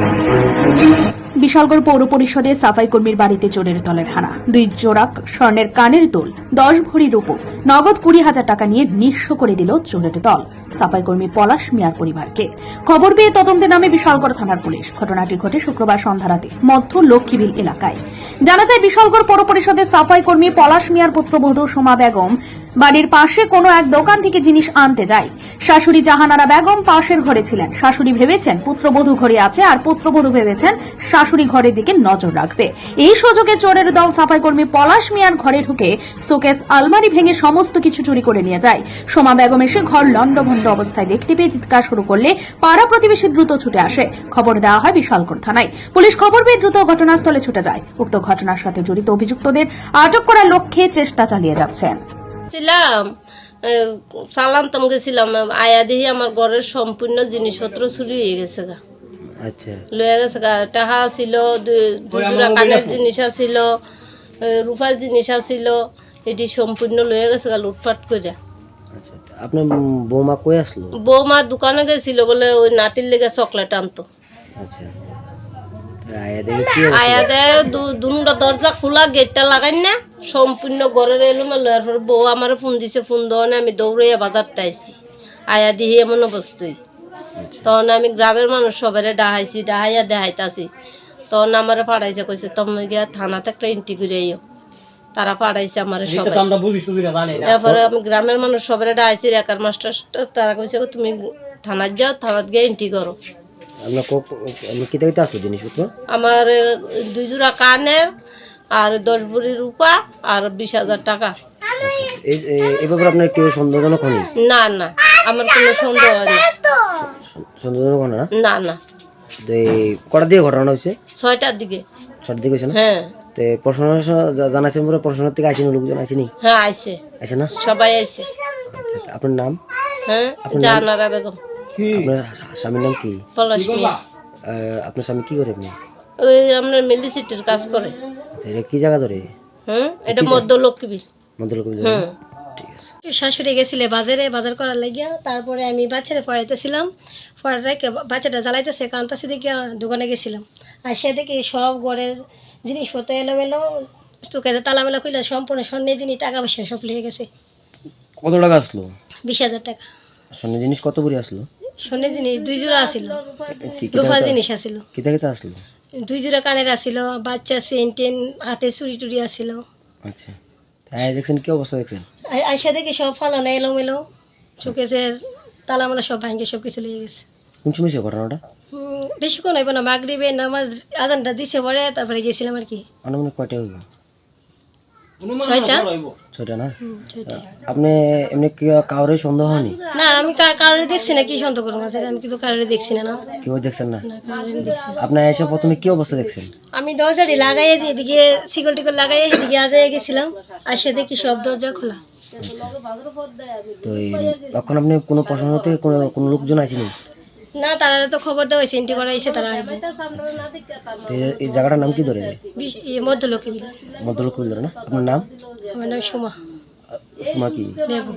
Thank you. Bishalgarh পৌর পরিষদের সাফাই কর্মীর বাড়িতে চোরের দলের হানা। দুই জোড়া স্বর্ণের কানের দুল, দশ ভরি রূপো, নগদ কুড়ি হাজার টাকা নিয়ে নিঃস্ব করে দিল চোরের দল। সাফাই কর্মী পলাশ মিয়ার পরিবারকে। খবর পেয়ে তদন্তে নামে বিশালগড় থানার পুলিশ। ঘটনাটি ঘটে শুক্রবার সন্ধ্যা রাতে মধ্য লক্ষ্মীবিল এলাকায়। জানা যায়, বিশালগড় পৌর পরিষদের সাফাই কর্মী পলাশ মিয়ার পুত্রবধূ সোমা বেগম বাড়ির পাশে কোনো এক দোকান থেকে জিনিস আনতে যায়। শাশুড়ি জাহানারা বেগম পাশের ঘরে ছিলেন। শাশুড়ি ভেবেছেন, পুত্রবধূ ঘরে আছে আর পুত্রবধূ ভেবেছেন শাশুড়ি ঘরের দিকে নজর রাখবে। এই সুযোগে চোরের দল সাফাই কর্মী পলাশ মিয়ার ঘরে ঢুকে শোকেস আলমারি ভেঙে সমস্ত কিছু চুরি করে নিয়ে যায়। সোমা বেগম এসে ঘর লণ্ডভণ্ড অবস্থায় দেখতে পেয়ে চিৎকার শুরু করলে পাড়া প্রতিবেশী দ্রুত ছুটে আসে। খবর দেওয়া হয় বিশালগড় থানায়। পুলিশ খবর পেয়ে দ্রুত ঘটনাস্থলে ছুটে যায়। উক্ত ঘটনার সাথে জড়িত অভিযুক্তদের আটক করার লক্ষ্যে চেষ্টা চালিয়ে যাচ্ছেন ছিলাম সালান্তম গেছিলাম, আয়া দেখি আমার ঘরের সম্পূর্ণ জিনিসপত্র চুরি হয়ে গেছে গা। আচ্ছা। লয়ে গেছে টাকা ছিল দুজোড়া কানের জিনিস আছিল রূপার জিনিস আছিল এটি সম্পূর্ণ লয়ে গেছে গা লুটপাট করে। আচ্ছা আপনার বৌমা কই আসলো? বৌমা দোকানে গেছিল বলে ওই নাতির লেগে চকলেট আনতো। আচ্ছা আয়া দেখে কি আয়া দুটা দরজা খোলা গেটটা লাগাই না সম্পূর্ণ ঘরের এরপর বউ আমার ফোন দিছে ফোন দেওয়া আমি দৌড়াইয়া বাজারটা আইছি। আয়া দিহি এমন অবস্থায়। তখন আমি গ্রামের মানুষ সবারে ডাহাইছি ডাহাইয়া দেখাইতাছি। তখন আমার পাড়াইছে কইছে তুমি গিয়া থানাতে একটা ইন্টি করে আইও। তারা পাড়াইছে আমার সবাই। এরপরে আমি গ্রামের মানুষ সবারে ডাহাইছি রেকার মাস্টার তারা কইছে তুমি থানাত যাও থানাত গিয়ে ইন্টি করো। আমার দুই জোড়া কানের আর দশ ভরি রূপা আর বিশ হাজার টাকা। ব্যাপারে আপনার কেউ সন্দেহজনক হয়নি না না আমার কোনো সন্দেহ হয় না সন্দেহজনক হন না? না না। তো এই কটা দিয়ে ঘটনা হয়েছে ছয়টার দিকে। ছটার দিকে হয়েছে না? হ্যাঁ। তো প্রশাসন জানাচ্ছেন পরে প্রশাসনের থেকে আসেনি লোকজন আসেনি হ্যাঁ আইছে। না? সবাই আইছে। আচ্ছা আপনার নাম? হ্যাঁ জানারা বেগম। আপনার স্বামীর নাম কি? পলাশ আপনার স্বামী কি করে আপনি? ওই আপনার মিলিসিটির কাজ করে। আচ্ছা এটা কি জায়গা ধরে? হুম এটা মধ্য লক্ষ্মী মধ্যলক্ষ্মী। হুম ঠিক আছে শাশুড়ি গেছিলে বাজারে বাজার করার লাগিয়া তারপরে আমি বাচ্চারা পড়াইতেছিলাম। রেখে বাচ্চাটা জ্বালাইতেছে কান্তাসি দেখে দোকানে গেছিলাম। আর সে দেখি সব ঘরের জিনিসপত্র এলোমেলো চোখে তালামেলা খুলে সম্পূর্ণ স্বর্ণের জিনিস টাকা পয়সা সব লেগে গেছে। কত টাকা আসলো? বিশ হাজার টাকা। স্বর্ণের জিনিস কত করে আসলো? স্বর্ণের জিনিস দুই জোড়া আসিল। রূপার জিনিস আসিল। কিতা কিতা আসলো? দুই জোড়া কানের আসিল বাচ্চা সেন টেন হাতে চুরি টুরি আসিল। আচ্ছা। দেখছেন কি অবস্থা দেখছেন? আইসা দেখি সব ফালানো এলোমেলো তালা মালা সব ভাঙ্গে সব কিছু লেগে গেছে। কোন সময় ছিল ঘটনাটা? বেশিক্ষণ হইব না মাগরিবে নামাজ আদানটা দিছে পরে তারপরে গেছিলাম আর কি। কয়টা হইব? ছয়টা? ছয়টা না? আপনি এমনি কি কাউরে সন্দেহ হয়নি? না আমি দেখছি না কি সন্ত করব? আছে আমি কিন্তু দেখছি না না। কেউ দেখছেন না? না, কারোরই দেখছি না। আপনি এসে প্রথমে কি অবস্থা দেখছেন? আমি দরজাটি লাগাই এদিকে শিকল টিকল লাগাই এদিকে আজায় গেছিলাম আর সে দেখি সব দরজা খোলা। তো তখন আপনি কোনো প্রশাসন থেকে কোনো কোনো লোকজন আসেনি? না তারা তো খবর দেওয়া হয়েছে এন্ট্রি করা হয়েছে তারা আসবে। তো এই- এই জায়গাটার নাম কি ধরে বিশ- ইয়ে মধ্যলোকে বিলা মধ্যলক্ষ্মী ধরে না? আপনার নাম? আমার নাম সুমা। সুমা কি? বেগম।